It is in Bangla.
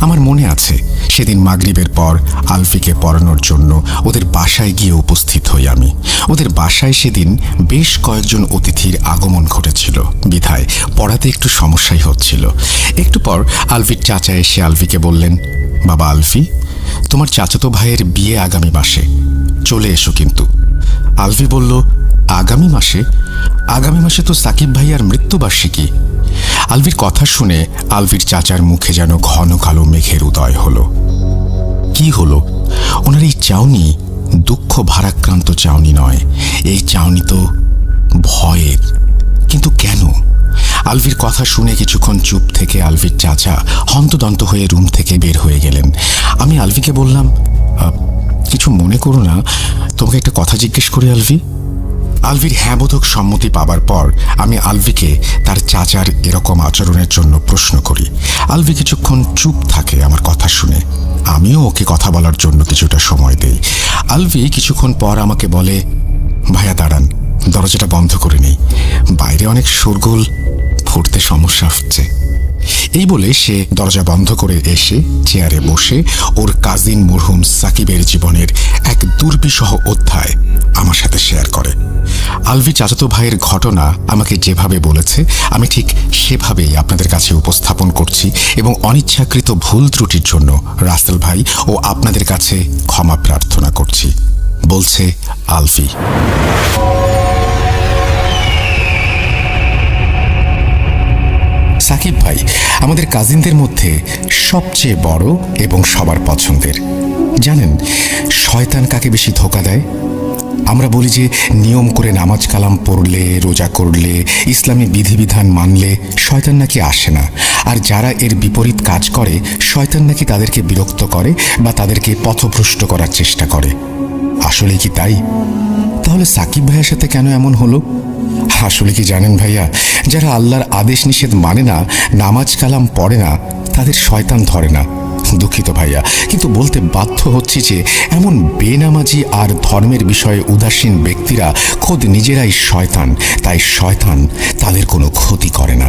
আমার মনে আছে, সেদিন মাগরিবের পর আলফিকে পড়ানোর জন্য ওদের বাসায় গিয়ে উপস্থিত হই আমি। ওদের বাসায় সেদিন বেশ কয়েকজন অতিথির আগমন ঘটেছিল। বিধায় পড়াতে একটু সমস্যাই হচ্ছিল। একটু পর আলফির চাচা এসে আলফিকে বললেন, বাবা আলফি, তোমার চাচাতো ভাইয়ের বিয়ে আগামী মাসে। চলে এসো কিন্তু। আলফি বলল, আগামী মাসে? আগামী মাসে তো সাকিব ভাইয়ার মৃত্যুবার্ষিকী। আলভির কথা শুনে আলভির চাচার মুখে যেন ঘন কালো মেঘের উদয় হলো। কি হলো? ওনার এই চাউনি দুঃখ ভারাক্রান্ত চাউনি নয়। এই চাউনি তো ভয়ের। কিন্তু কেন? আলভির কথা শুনে কিছুক্ষণ চুপ থেকে আলভির চাচা হন্তদন্ত হয়ে রুম থেকে বের হয়ে গেলেন। আমি আলভিকে বললাম কিছু মনে করো না। তোমাকে একটা কথা জিজ্ঞেস করি আলভি। আলভির হ্যাঁবোধক সম্মতি পাবার পর আমি আলভিকে তার চাচার এরকম আচরণের জন্য প্রশ্ন করি। আলভি কিছুক্ষণ চুপ থাকে আমার কথা শুনে। আমিও ওকে কথা বলার জন্য কিছুটা সময় দেই। আলভি কিছুক্ষণ পর আমাকে বলে, ভাইয়া, দাঁড়ান, দরজাটা বন্ধ করে নেই। বাইরে অনেক শোরগোল ফুটতে সমস্যা হচ্ছে। এই বলে সে দরজা বন্ধ করে এসে চেয়ারে বসে ওর কাজিন মরহুম সাকিবের জীবনের এক দুর্বিষহ অধ্যায় আমার সাথে শেয়ার করে। আলভি চাচাতো ভাইয়ের ঘটনা আমাকে যেভাবে বলেছে, আমি ঠিক সেভাবেই আপনাদের কাছে উপস্থাপন করছি এবং অনিচ্ছাকৃত ভুল ত্রুটির জন্য রাসেল ভাই ও আপনাদের কাছে ক্ষমা প্রার্থনা করছি, বলছে আলভি। সাকিব ভাই, আমাদের কাজিনদের মধ্যে সবচেয়ে বড় এবং সবার পছন্দের। জানেন, শয়তান কাকে বেশি ধোকা দেয়? আমরা বলি যে, নিয়ম করে নামাজ কালাম পড়লে, রোজা করলে, ইসলামী বিধিবিধান মানলে শয়তান নাকি আসে না। আর যারা এর বিপরীত কাজ করে, শয়তান নাকি তাদেরকে বিরক্ত করে বা তাদেরকে পথভ্রষ্ট করার চেষ্টা করে। আসলে কি তাই? তাহলে সাকিব ভাইয়ের সাথে কেন এমন হলো? আসলে কি জানেন ভাইয়া, যারা আল্লাহর আদেশ নিষেধ মানে না, নামাজ কালাম পড়ে না, তাদের শয়তান ধরে না। দুঃখিত ভাইয়া, কিন্তু বলতে বাধ্য হচ্ছে যে এমন বেনামাজি আর ধর্মের বিষয়ে উদাসীন ব্যক্তিরা খোদ নিজেরাই শয়তান, তাই শয়তান তাদের কোনো ক্ষতি করে না।